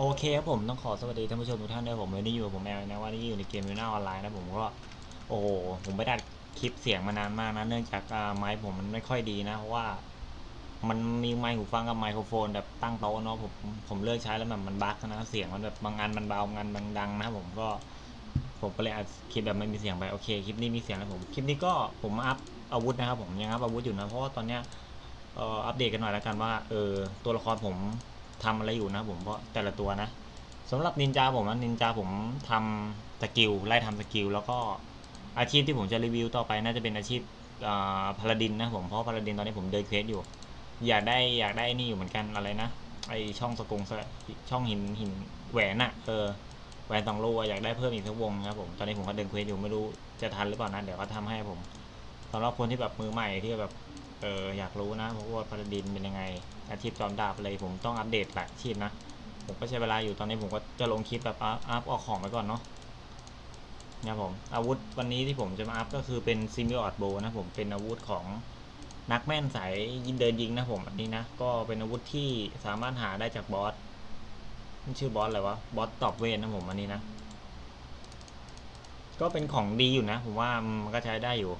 โอเคครับผมต้องขอสวัสดีท่านผู้ชมทุกท่านด้วยผมวันนี้อยู่กับผมแอลนะว่านี่อยู่ในเกมยูน่าออนไลน์นะผมก็โอ้โหผมไม่ได้อัดคลิปเสียงมานานมากนะเนื่องจากไมค์ผมมันไม่ค่อยดีนะเพราะว่า มันมีไมค์หูฟังกับไมโครโฟนแบบตั้งโต๊ะเนาะผมผมเลิกใช้แล้วแบบมันบั๊กนะเสียงมันแบบบางอันมันเบาบางอันมันดังนะผมก็ ผมก็เลยอัดคลิปแบบไม่มีเสียงไปโอเคคลิปนี้มีเสียงแล้วผมคลิปนี้ก็ผมอัพอาวุธนะครับผมยังอัพอาวุธอยู่นะเพราะว่าตอนเนี้ยอัปเดตกันหน่อยแล้วกันว่าเออตัวละครผม ทำอะไรอยู่นะผมเพราะแต่ละตัวนะสำหรับนินจาผมนะนินจาผมทำสกิลไล่ทำสกิลแล้วก็อาชีพที่ผมจะรีวิวต่อไปน่าจะเป็นอาชีพอ่าพาลาดินนะผมเพราะพาลาดินตอนนี้ผมเดินเควสอยู่ อยากได้อยากได้นี่อยู่เหมือนกันอะไรนะไอช่องสกงสช่องหินหินแหวนอะเออแหวนสองรูอยากได้เพิ่มอีกสักวงครับผมตอนนี้ผมก็เดินเควสอยู่ไม่รู้จะทันหรือเปล่านะเดี๋ยวก็ทำให้ผมสำหรับคนที่แบบมือใหม่ที่แบบ เอออยากรู้นะเพราะว่าพาราดินเป็นยังไง อาชีพจอมดาบอะไรผมต้องอัปเดตหลายอาชีพนะ ผมก็ใช้เวลาอยู่ตอนนี้ผมก็จะลงคลิปแบบอัพอัพออกของไปก่อนเนาะนะผมอาวุธวันนี้ที่ผมจะมาอัพก็คือเป็นซิมิออดโบนะผมเป็นอาวุธของนักแม่นสายยิงเดินยิงนะผมอันนี้นะก็เป็นอาวุธที่สามารถหาได้จากบอสชื่อบอสอะไรวะบอสตอบเวนนะผมอันนี้นะ ก็เป็นของดีอยู่นะ ผมว่ามันก็ใช้ได้อยู่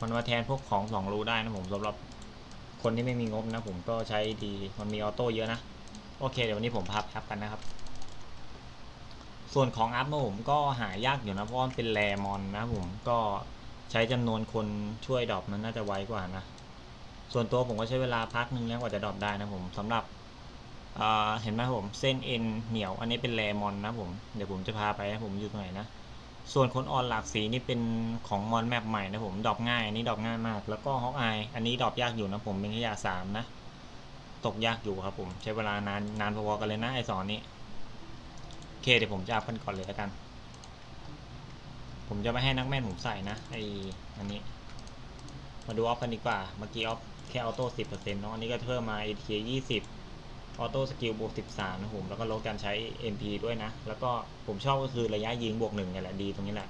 มันมาแทนพวกของสองรูได้นะผมสำหรับคนที่ไม่มีงบนะผมก็ใช้ดีมันมีออโต้เยอะนะ โอเค เดี๋ยววันนี้ผมพับแอปกันนะครับ ส่วนของอัพนะผมก็หายากอยู่นะเพราะว่ามันเป็นแรมอนนะผมก็ใช้จำนวนคนช่วยดรอปมันน่าจะไวกว่านะ ส่วนตัวผมก็ใช้เวลาพักหนึ่งแล้วกว่าจะดรอปได้นะผมสำหรับเห็นไหมผมเส้นเอ็นเหนียวอันนี้เป็นแรมอนนะผมเดี๋ยวผมจะพาไปนะผมอยู่ตรงไหนนะ ส่วนคนออนหลากสีนี่เป็นของมอนแมปใหม่นะผมดรอปง่ายอันนี้ดรอปง่ายมาก แล้วก็ฮอกอายอันนี้ดรอปยากอยู่นะผมเป็นขยะสามนะ ตกยากอยู่ครับผมใช้เวลานานนานพอๆกันเลยนะไอสอนนี้โอเคเดี๋ยวผมจะอัพกันก่อนเลยแล้วกัน ผมจะไม่ให้นักแม่นผมใส่นะไออันนี้ มาดูออฟกันดีกว่าเมื่อกี้ออฟแค่ออโต้สิบเปอร์เซ็นต์เนาะอันนี้ก็เพิ่มมา ATK ยี่สิบ ออโต้สกิลบวก 13 นะผม แล้วก็ลดการใช้ MP ด้วยนะ แล้วก็ผมชอบก็คือระยะยิงบวกหนึ่งเนี่ยแหละ ดีตรงนี้แหละ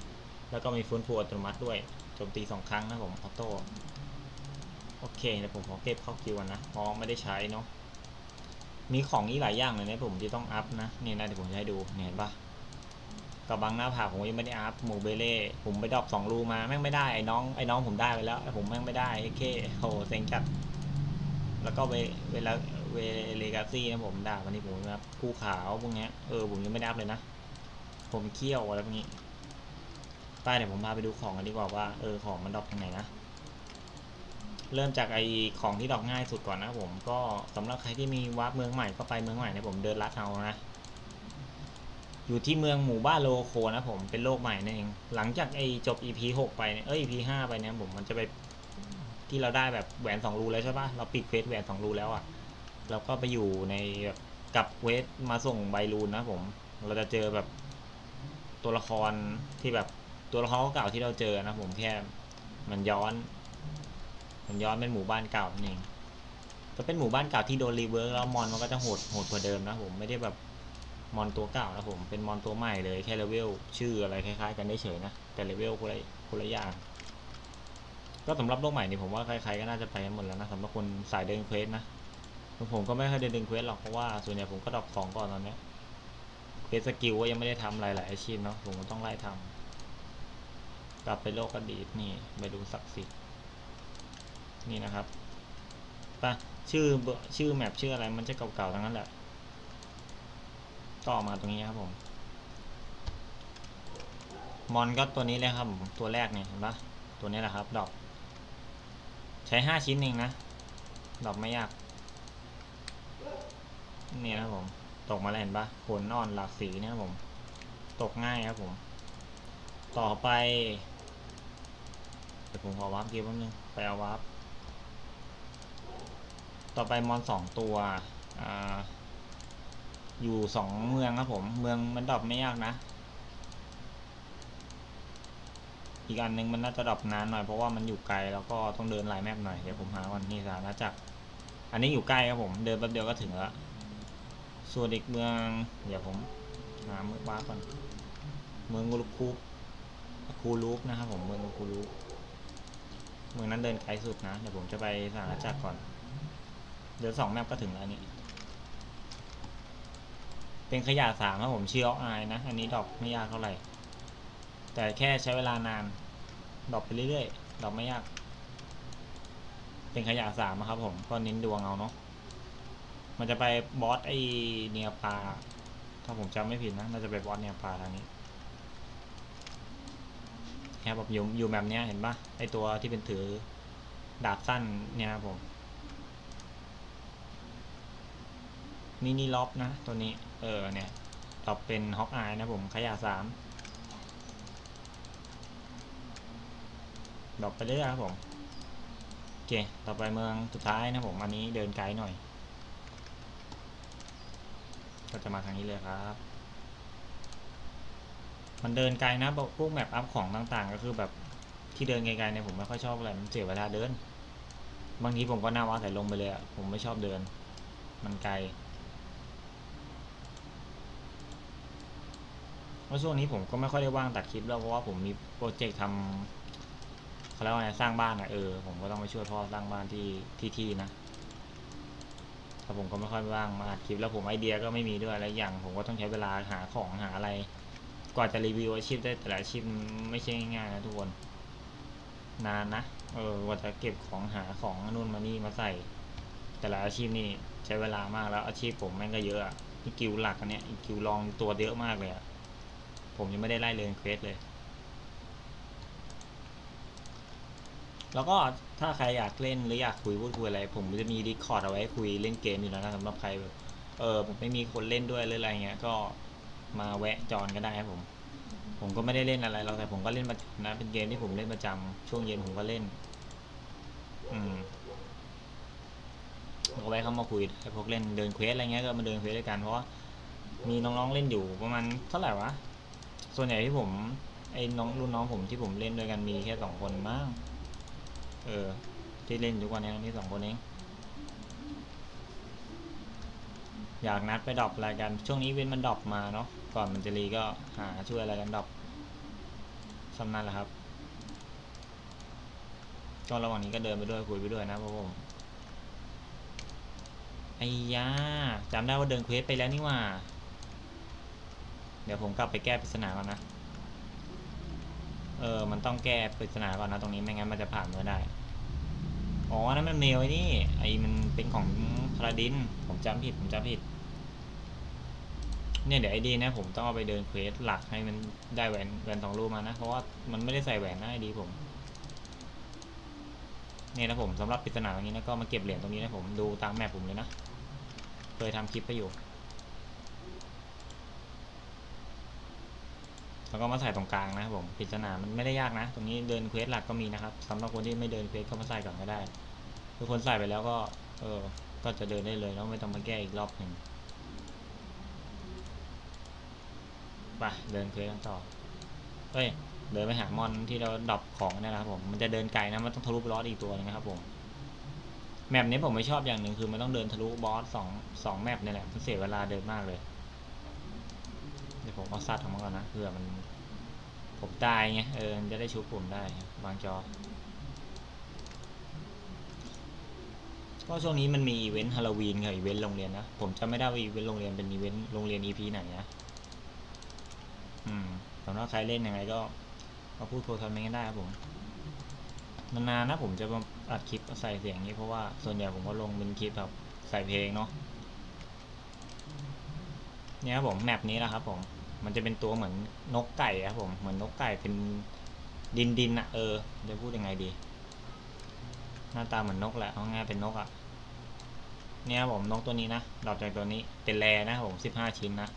แล้วก็มีฟื้นฟูอัตโนมัติด้วย โจมตี 2 ครั้งนะผม ออโต้ โอเคเดี๋ยวผมขอเก็บเข้าคิวนะ เพราะไม่ได้ใช้เนาะ มีของอีกหลายอย่างเลยนะผมที่ต้องอัพนะ นี่นะเดี๋ยวผมจะให้ดู เห็นปะกับบางหน้าผากผมยังไม่ได้อัพโมเบเล่ ผมไปดรอปสองรูมาแม่งไม่ได้ไอ้น้องไอ้น้องผมได้ไปแล้วผมแม่งไม่ได้ไอ้เคโอ้โหเซ็งจัดแล้วก็เวเวลา เวเลกาซี่นะผมด่าวันนี้ผมนะครับภูขาวพวกเนี้ยเออผมยังไม่ได้อัพเลยนะ ผมเคี่ยวอะไรพวกนี้ป้าเดี๋ยวผมพาไปดูของกันดีกว่าว่าเออของมันดรอปตรงไหนนะเริ่มจากไอของที่ดรอปง่ายสุดก่อนนะผมก็สำหรับใครที่มีวาร์ปเมืองใหม่ก็ไปเมืองใหม่นะผมเดินลัดเอานะ อยู่ที่เมืองหมู่บ้านโลโคนะผมเป็นโลกใหม่นั่นเองหลังจากไอจบ EP 6ไปเนี่ยเอ้ย EP 5ไปเนี่ยผมมันจะไปที่เราได้แบบแหวนสองรูแล้วใช่ปะเราปิดเควสแหวนสองรูแล้วอะ่ะ เราก็ไปอยู่ในแบบกับเวสมาส่งใบรูนนะผม เราจะเจอแบบตัวละครที่แบบตัวละครเก่าที่เราเจอนะผมแค่มันย้อน มันย้อนเป็นหมู่บ้านเก่านั่นเองก็เป็นหมู่บ้านเก่าที่โดนรีเวิร์กแล้วมอนมันก็จะโหดโหดกว่าเดิมนะผมไม่ได้แบบมอนตัวเก่านะผมเป็นมอนตัวใหม่เลยแค่เลเวลชื่ออะไรคล้าย ๆ กันได้เฉยนะแต่เลเวลคนละคนละอย่างก็สำหรับโลกใหม่นี่ผมว่าใครๆก็น่าจะไปกันหมดแล้วนะสำหรับคนสายเดินเควสนะ ผมก็ไม่ค่อยเดินดินเควสหรอกเพราะว่าส่วนใหญ่ผมก็ดรอปของก่อนตอนเนี้ยเควสสกิลก็ยังไม่ได้ทำหลายๆอาชีพเนาะผมก็ต้องไล่ทำกลับไปโลกอดีตนี่ไปดูศักดิ์สิทธิ์นี่นะครับปะชื่อเบชื่อแมปชื่ออะไรมันจะเก่าๆทั้งนั้นแหละก็ออกมาตรงนี้ครับผมมอนก็ตัวนี้เลยครับผมตัวแรกเนี่ยเห็นปะตัวนี้แหละครับดอกใช้ห้าชิ้นเองนะดอกไม่ยาก นี่นะครับผม ตกมาแล้วเห็นปะขนอ่อนหลากสีเนะครับผม ตกง่ายครับผม ต่อไปเดี๋ยวผมขอวาร์ปเกมแป๊บนึงไปเอาวาร์ปต่อไปมอนสองตัวอ่าอยู่สองเมืองครับผม เมืองมันดรอปไม่ยากนะ อีกอันหนึงมันน่าจะดรอปนานหน่อยเพราะว่ามันอยู่ไกลแล้วก็ต้องเดินหลายแมปหน่อยเดี๋ยวผมหาวันนี่สาราจักอันนี้อยู่ใกล้ครับผม เดินแป๊บเดียวก็ถึงแล้ว ส่วนอีกเมือง เดี๋ยวผมหาเมืองว้าก่อน เมืองกูลูคูคูลูปนะครับผมเมืองคูลูปเมืองนั้นเดินไกลสุดนะ เดี๋ยวผมจะไปสาราจักรก่อน เดี๋ยวสองแมปก็ถึงแล้วนี่ เป็นขยะสามครับผมชื่อออกไอนะ อันนี้ดอปไม่ยากเท่าไหร่ แต่แค่ใช้เวลานาน ดอปไปเรื่อยๆ ดอปไม่ยาก เป็นขยะสามครับผมก็เน้นดวงเอาเนาะ มันจะไปบอสไอเนียปาถ้าผมจำไม่ผิดนะน่าจะไปบอสเนียปาทางนี้ครับผมอยู่อยู่แบบเนี้ยเห็นปะไอตัวที่เป็นถือดาบสั้นเนี่ยครับผมมินิล็อบนะ ตัวนี้ เออเนี่ยล็อบเป็นฮอกอายนะผมขยะสามดอปไปเรื่อยครับผมโอเค ต่อไปเมืองสุดท้ายนะผม อันนี้เดินไกลหน่อย ก็จะมาทางนี้เลยครับ มันเดินไกลนะพวกแมปอัพของต่างๆ ก็คือแบบที่เดินไกลๆเนี่ยผมไม่ค่อยชอบอะไรมันเสียเวลาเดิน บางทีผมก็หน้าว่าใส่ลงไปเลยอะผมไม่ชอบเดิน มันไกลเพราะช่วงนี้ผมก็ไม่ค่อยได้ว่างตัดคลิปแล้วเพราะว่าผมมีโปรเจกต์ทำเขาเรียกว่าไงสร้างบ้านอะเออผมก็ต้องไปช่วยพ่อสร้างบ้านที่ที่ที่นะ แต่ผมก็ไม่ค่อยว่างมาอัดคลิปแล้วผมไอเดียก็ไม่มีด้วยอะไรอย่าง ผมก็ต้องใช้เวลาหาของหาอะไร กว่าจะรีวิวอาชีพได้แต่ละอาชีพไม่ใช่ง่ายๆนะทุกคน นานนะเออกว่าจะเก็บของหาของนู่นมานี่มาใส่ แต่ละอาชีพนี่ใช้เวลามากแล้วอาชีพผมแม่งก็เยอะอีกิวหลักอันเนี้ยอีกิวรองตัวเยอะมากเลยอะผมยังไม่ได้ไล่เรียเควสเลย แล้วก็ถ้าใครอยากเล่นหรืออยากคุยพูดคุยอะไร ผมจะมีดิคอร์ดเอาไว้คุยเล่นเกมอยู่แล้วนะสำหรับใครแบบเออผมไม่มีคนเล่นด้วยหรืออะไรเงี้ยก็มาแวะจอนก็ได้ครับผม ผมก็ไม่ได้เล่นอะไรหรอกแต่ผมก็เล่นประจำนะเป็นเกมที่ผมเล่นประจำช่วงเย็นผมก็เล่น อืมก็ไว้เข้ามาคุยไอ้พวกเล่นเดินเควสอะไรเงี้ยก็มาเดินเควสด้วยกันเพราะว่ามีน้องๆเล่นอยู่ประมาณเท่าไหร่วะส่วนใหญ่ที่ผมไอ้น้องรุ่นน้องผมที่ผมเล่นด้วยกันมีแค่สองคนมั้ง เออ ที่เล่นทุกวันนี้มีสองคนเอง อยากนัดไปดรอปอะไรกัน ช่วงนี้เว้นมันดรอปมาเนาะ ก่อนมันจะรีก็หาช่วยอะไรกันดรอปสำนันแหละครับก็ระหว่างนี้ก็เดินไปด้วยคุยไปด้วยนะพราะผมไอ้ยาจำได้ว่าเดินเควสไปแล้วนี่ว่า เดี๋ยวผมกลับไปแก้ปริศนาก่อนนะ เออ มันต้องแก้ปริศนาก่อนนะตรงนี้ไม่งั้นมันจะผ่านไม่ได้ อ๋อ นั่นมันเมลไอ้นี่ ไอ้มันเป็นของพาราดิน ผมจำผิด ผมจำผิด เนี่ยเดี๋ยวไอดีนะผมต้องเอาไปเดินเควสหลักให้มันได้แหวนแหวนสองรูปมานะ เพราะว่ามันไม่ได้ใส่แหวนนะไอดีผมเนี่ยนะผมสำหรับปริศนาตรงนี้นะก็มาเก็บเหรียญตรงนี้นะผมดูตามแมปผมเลยนะ เคยทำคลิปไปอยู่ แล้วก็มาใส่ตรงกลางนะครับผมปริศนามันไม่ได้ยากนะ ตรงนี้เดินเควสหลักก็มีนะครับสำหรับคนที่ไม่เดินเควสก็มาใส่ก่อนก็ได้ทุกคนใส่ไปแล้วก็ เออ ก็จะเดินได้เลยแล้วไม่ต้องมาแก้อีกรอบหนึ่งไปเดินเควสกันต่อเฮ้ย เดินไปหามอนที่เราดรอปของเนยนะครับผม มันจะเดินไกลนะ มันต้องทะลุบอสอีกตัวนึงนะครับผม แมปนี้ผมไม่ชอบอย่างหนึ่งคือมันต้องเดินทะลุบอสสองสองแมปนี่แหละ มันเสียเวลาเดินมากเลย ผมเอาซัดของมันก่อนนะเผื่อมันผมตายไงเออจะได้ชุบผมได้บางจอก็ช่วงนี้มันมีอีเวนต์ฮาโลวีนกับอีเวนต์โรงเรียนนะ ผมจำไม่ได้ว่าอีเวนต์โรงเรียนเป็นอีเวนต์โรงเรียน EP ไหนนะอืมสำหรับใครเล่นยังไงก็มาพูดโทรทัศน์กันได้ครับผมนานๆนะผมจะมาอัดคลิปใส่เสียงนี้เพราะว่าส่วนใหญ่ผมก็ลงเป็นคลิปแบบใส่เพลงเนาะเนี่ยครับผมแมปนี้นะครับผม มันจะเป็นตัวเหมือนนกไก่ครับผม เหมือนนกไก่เป็นดินดินอะเออจะพูดยังไงดี หน้าตาเหมือนนกแหละเอาง่ายเป็นนกอะเนี่ยผมนกตัวนี้นะดอกจากตัวนี้เป็นแรนะผมสิบห้าชิ้นนะ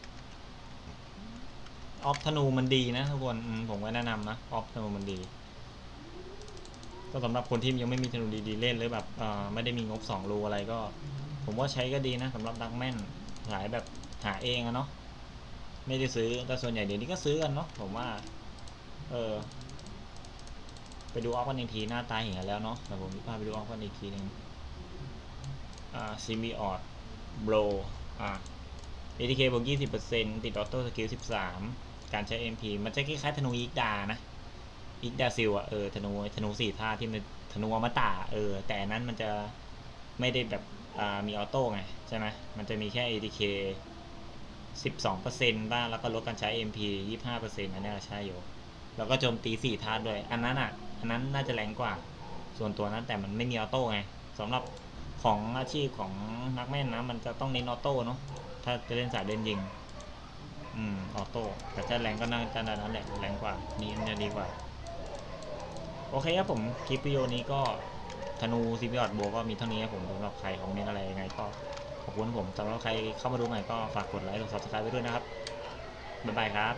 ออฟธนูมันดีนะทุกคนผมก็แนะนำนะออฟธนูมันดีก็สำหรับคนที่ยังไม่มีธนูดีๆเล่นหรือแบบไม่ได้มีงบสองรูอะไรก็ ผมว่าใช้ก็ดีนะสำหรับดักแม่นหลายแบบหาเองอะเนาะ ไม่ได้ซื้อแต่ส่วนใหญ่เดี๋ยวนี้ก็ซื้อกันเนาะผมว่า เออ ไปดูออฟกันอีกทีหน้าตาเห็นกันแล้วเนาะแต่ผมพาไปดูออฟกันอีกทีหนึงอ่าซิมิออดโบรอ่า ATK บวก20%ติดออโต้สกิล13 การใช้ MP มันจะคล้ายๆธนูอีกดานะอีกดาซิลอะเออธนูธนูสี่ท่าที่มันธนูอมตะเออ แต่นั้นมันจะไม่ได้แบบอ่ามีออโต้ไง ใช่ไหมมันจะมีแค่ ATK 12%บ้างแล้วก็ลดการใช้ MP 25%อันเนี้ใช่อยู่ แล้วก็โจมตี4ธาตุด้วย อันนั้นอะ อันนั้นน่าจะแรงกว่า ส่วนตัวนั้นแต่มันไม่มีออโต้ไงสำหรับของอาชีพของนักแม่นนะมันจะต้องเน้นออโต้เนาะ ถ้าจะเล่นสายเล่นยิง อืม ออโต้ แต่ถ้าแรงก็น่าจะดันนั้นแหละแรงกว่า นี้จะดีกว่า โอเคครับผม คลิปวิดีโอนี้ก็ธนูซีบิออดโบก็มีเท่านี้ครับผมสำหรับใครคอมเมนต์อะไรยังไงก็ ขอบคุณผมสำหรับใครเข้ามาดูใหม่ก็ฝากกดไลค์กดซับสไครต์ไว้ด้วยนะครับ บ๊ายบายครับ